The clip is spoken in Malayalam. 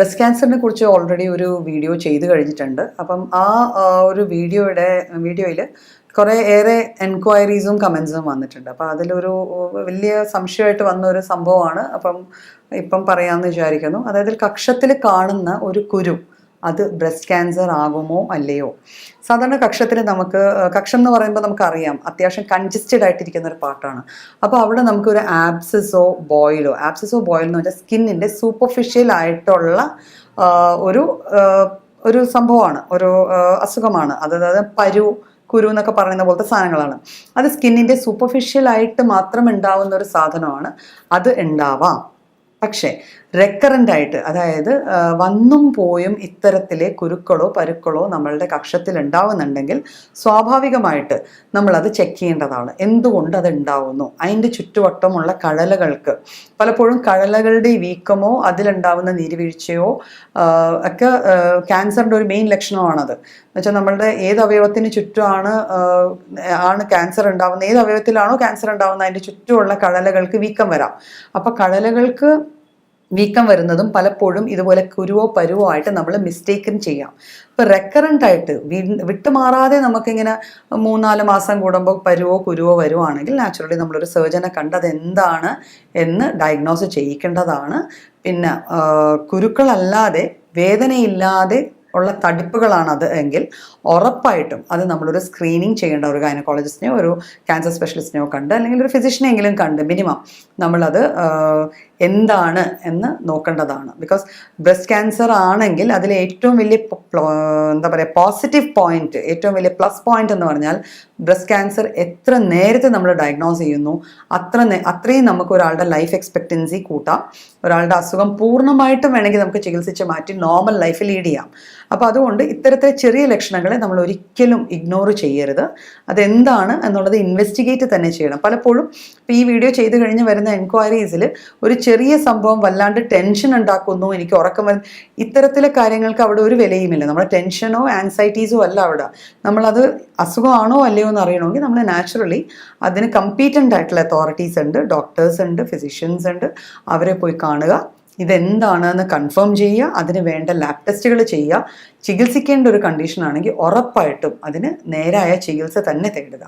ബ്രസ്റ്റ് ക്യാൻസറിനെ കുറിച്ച് ഓൾറെഡി ഒരു വീഡിയോ ചെയ്തു കഴിഞ്ഞിട്ടുണ്ട്. അപ്പം ആ ഒരു വീഡിയോയുടെ വീഡിയോയിൽ കുറേ ഏറെ എൻക്വയറീസും കമൻസും വന്നിട്ടുണ്ട്. അപ്പം അതിലൊരു വലിയ സംശയമായിട്ട് വന്ന ഒരു സംഭവമാണ്. അപ്പം ഇപ്പം പറയാമെന്ന് വിചാരിക്കുന്നു. അതായത് കക്ഷത്തിൽ കാണുന്ന ഒരു കുരു. അത് ബ്രസ്റ്റ് ക്യാൻസർ ആകുമോ അല്ലയോ? സാധാരണ കക്ഷത്തിൽ നമുക്ക് കക്ഷം എന്ന് പറയുമ്പോൾ നമുക്കറിയാം. അത്യാവശ്യം കൺജസ്റ്റഡ് ആയിട്ടിരിക്കുന്ന ഒരു പാർട്ടാണ് അപ്പോൾ അവിടെ നമുക്കൊരു ആബ്സസോ ബോയിലോ ആബ്സസോ ബോയിൽ എന്ന് വെച്ചാൽ സ്കിന്നിന്റെ സൂപ്പർഫിഷ്യൽ ആയിട്ടുള്ള ഒരു ഒരു സംഭവമാണ്. ഒരു അസുഖമാണ്. അതായത് പരു കുരു എന്നൊക്കെ പറയുന്ന പോലത്തെ സാധനങ്ങളാണ്. അത് സ്കിന്നിന്റെ സൂപ്പർഫിഷ്യൽ ആയിട്ട് മാത്രം ഉണ്ടാവുന്ന ഒരു സാധനമാണ്. അത് ഉണ്ടാവാം. പക്ഷേ റെക്കറന്റ് ആയിട്ട് അതായത് വന്നും പോയും ഇത്തരത്തിലെ കുരുക്കളോ പരുക്കളോ നമ്മളുടെ കക്ഷത്തിൽ ഉണ്ടാവുന്നുണ്ടെങ്കിൽ സ്വാഭാവികമായിട്ട് നമ്മളത് ചെക്ക് ചെയ്യേണ്ടതാണ്. എന്തുകൊണ്ട് അത് ഉണ്ടാവുന്നു? അതിന്റെ ചുറ്റുവട്ടമുള്ള കഴലകൾക്ക് പലപ്പോഴും കഴലകളുടെ വീക്കമോ അതിലുണ്ടാവുന്ന നീരുവീഴ്ചയോ ഒക്കെ ക്യാൻസറിന്റെ ഒരു മെയിൻ ലക്ഷണമാണത്. എന്നുവെച്ചാൽ നമ്മളുടെ ഏത് അവയവത്തിന് ചുറ്റുമാണ് ആണ് ക്യാൻസർ ഉണ്ടാവുന്നത്? ഏത് അവയവത്തിലാണോ ക്യാൻസർ ഉണ്ടാവുന്നത്? അതിന്റെ ചുറ്റുമുള്ള കഴലകൾക്ക് വീക്കം വരാം. അപ്പോൾ കഴലകൾക്ക് വീക്കം വരുന്നതും പലപ്പോഴും ഇതുപോലെ കുരുവോ പരുവോ ആയിട്ട് നമ്മൾ മിസ്റ്റേക്കും ചെയ്യാം. ഇപ്പം റെക്കറന്റ് ആയിട്ട് വിട്ടുമാറാതെ നമുക്കിങ്ങനെ മൂന്നാൽ മാസം കൂടുമ്പോൾ പരുവോ കുരുവോ വരുവാണെങ്കിൽ നാച്ചുറലി നമ്മളൊരു സർജനെ കണ്ടത് എന്താണ് എന്ന് ഡയഗ്നോസ് ചെയ്യിക്കേണ്ടതാണ്. പിന്നെ കുരുക്കളല്ലാതെ വേദനയില്ലാതെ ഉള്ള തടിപ്പുകളാണ് അത് എങ്കിൽ ഉറപ്പായിട്ടും അത് നമ്മളൊരു സ്ക്രീനിങ് ചെയ്യേണ്ട ഒരു ഗൈനക്കോളജിസ്റ്റിനെയോ ഒരു ക്യാൻസർ സ്പെഷ്യലിസ്റ്റിനെയോ കണ്ട് അല്ലെങ്കിൽ ഒരു ഫിസിഷ്യനെങ്കിലും കണ്ട് മിനിമം നമ്മളത് എന്താണ് എന്ന് നോക്കേണ്ടതാണ്. ബിക്കോസ് ബ്രസ്റ്റ് ക്യാൻസർ ആണെങ്കിൽ അതിലെ ഏറ്റവും വലിയ എന്താ പറയുക പോസിറ്റീവ് പോയിന്റ് ഏറ്റവും വലിയ പ്ലസ് പോയിന്റ് എന്ന് പറഞ്ഞാൽ ബ്രസ്റ്റ് ക്യാൻസർ എത്ര നേരത്തെ നമ്മൾ ഡയഗ്നോസ് ചെയ്യുന്നു അത്ര അത്രയും നമുക്ക് ഒരാളുടെ ലൈഫ് എക്സ്പെക്റ്റൻസി കൂട്ടാം. ഒരാളുടെ അസുഖം പൂർണമായിട്ടും വേണമെങ്കിൽ നമുക്ക് ചികിത്സിച്ച് മാറ്റി നോർമൽ ലൈഫ് ലീഡ് ചെയ്യാം. അപ്പോൾ അതുകൊണ്ട് ഇത്തരത്തിലെ ചെറിയ ലക്ഷണങ്ങളെ നമ്മൾ ഒരിക്കലും ഇഗ്നോർ ചെയ്യരുത്. അതെന്താണ് എന്നുള്ളത് ഇൻവെസ്റ്റിഗേറ്റ് തന്നെ ചെയ്യണം. പലപ്പോഴും ഇപ്പോൾ ഈ വീഡിയോ ചെയ്ത് കഴിഞ്ഞ് വരുന്ന എൻക്വയറീസിൽ ഒരു ചെറിയ സംഭവം വല്ലാണ്ട് ടെൻഷൻ ഉണ്ടാക്കുന്നു എനിക്ക് ഉറക്കം വരുന്ന ഇത്തരത്തിലെ കാര്യങ്ങൾക്ക് അവിടെ ഒരു വിലയുമില്ല. നമ്മുടെ ടെൻഷനോ ആൻസൈറ്റീസോ അല്ല അവിടെ. നമ്മളത് അസുഖമാണോ അല്ലയോ എന്ന് അറിയണമെങ്കിൽ നമ്മൾ നാച്ചുറലി അതിന് കമ്പീറ്റന്റ് ആയിട്ടുള്ള അതോറിറ്റീസ് ഉണ്ട് ഡോക്ടേഴ്സ് ഉണ്ട് ഫിസിഷ്യൻസ് ഉണ്ട് അവരെ പോയി കാണുക. ഇതെന്താണെന്ന് കൺഫേം ചെയ്യുക അതിന് വേണ്ട ലാബ് ടെസ്റ്റുകൾ ചെയ്യുക. ചികിത്സിക്കേണ്ട ഒരു കണ്ടീഷൻ ആണെങ്കിൽ ഉറപ്പായിട്ടും അതിന് നേരായ ചികിത്സ തന്നെ തേടുക.